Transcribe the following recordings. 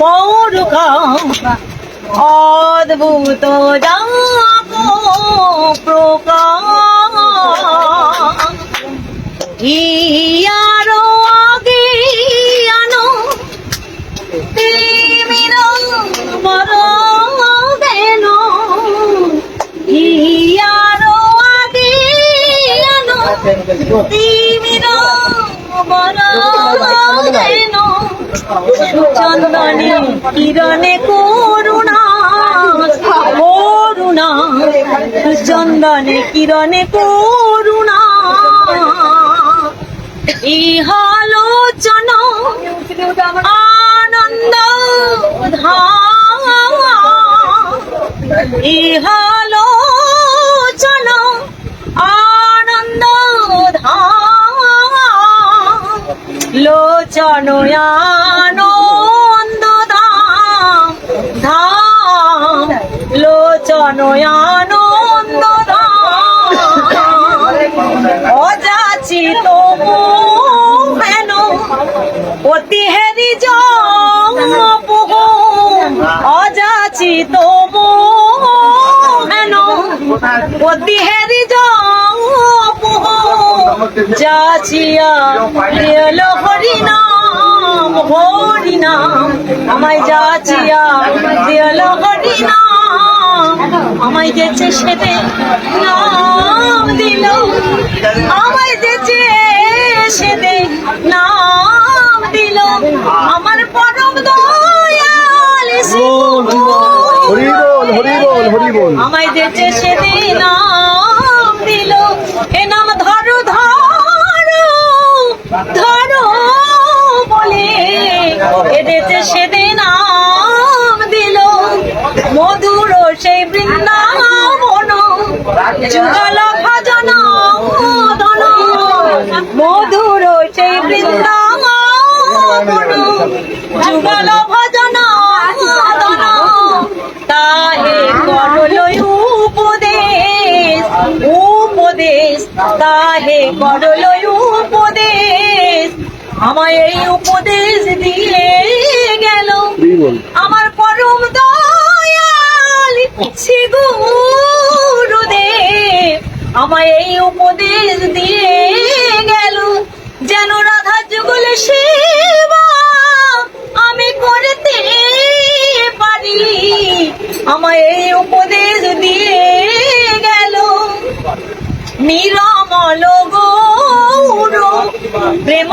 পরকাল অদ্ভুত যাকো প্রকাশ চন্দনে কিরণে করুণা। করুণা চন্দনে কিরণে করুণা। ইহালোচন। আনন্দ ইহালোচন আনন্দ ধাম ধাম লোচন আনন্দ ধাম অযাচিত হেন, অতি হেরি জপহ অযাচিত হেন, অতি হেরি জপহ যাচিয়া এলো হরিনাম হরিনাম আমায় যাচিয়া এলো হরিনাম আমায় গেছে সেদে নাম দিল। আমায় যেছে সেদে নাম দিল। আমার পরম দয়াল হরি বল হরি বল হরি বল আমায় যেছে সেদে নাম দিল। এ নাম ধরো ধরো ধরো এদেরতে সেদে নাম দিল। মধুর সেই বৃন্দাবন। যুগল ভজন মধুর সেই বৃন্দাবন। যুগল ভজন তাহে করল উপদেশ উপদেশ। তাহে করল উপদেশ। আমায় এই উপদেশ দিয়ে গেল। আমার পরম দয়াল শ্রী গুরুদেব আমায় এই উপদেশ দিয়ে গেল। যেন রাধা যুগল সেবা আমি করতে পারি। আমায় এই উপদেশ দিয়ে গেল। নিরমল গৌর প্রেম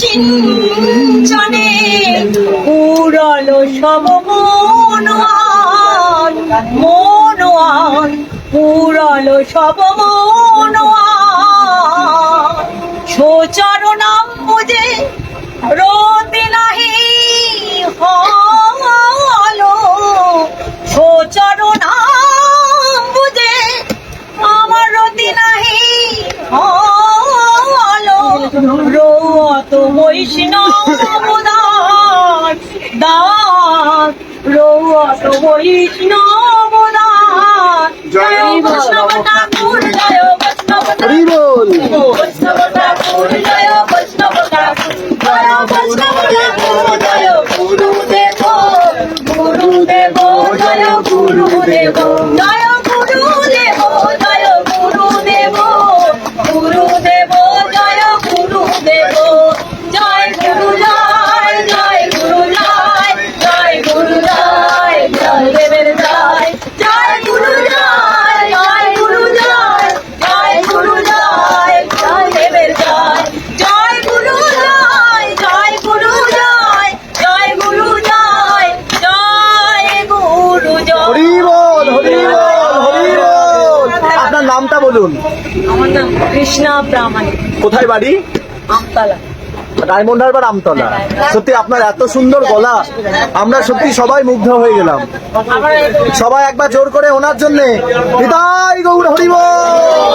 সিঞ্চনে পুরল সব মনোয়ান মনোয়ান পুরল সব মনোয়ান বৈষ্ণব দান দান রৌত বৈষ্ণব দান জয় বৈষ্ণব ঠাকুর জয় বৈষ্ণব বৈষ্ণব ঠাকুর জয় বৈষ্ণব ঠাকুর জয় বৈষ্ণব ঠাকুর জয় গুরুদেব গুরুদেব জয় গুরুদেব জয় গুরুদেব জয় গুরুদেব গুরুদেব জয় গুরুদেব জয় নামটা বলুন। আমার নাম কৃষ্ণা প্রামাণিক কোথায় বাড়ি? আমতলা। ডায়মন্ড হারবার আমতলা সত্যি আপনার এত সুন্দর গলা। আমরা সত্যি সবাই মুগ্ধ হয়ে গেলাম। সবাই একবার জোর করে ওনার জন্যে। হৃদয় গৌর হরি বল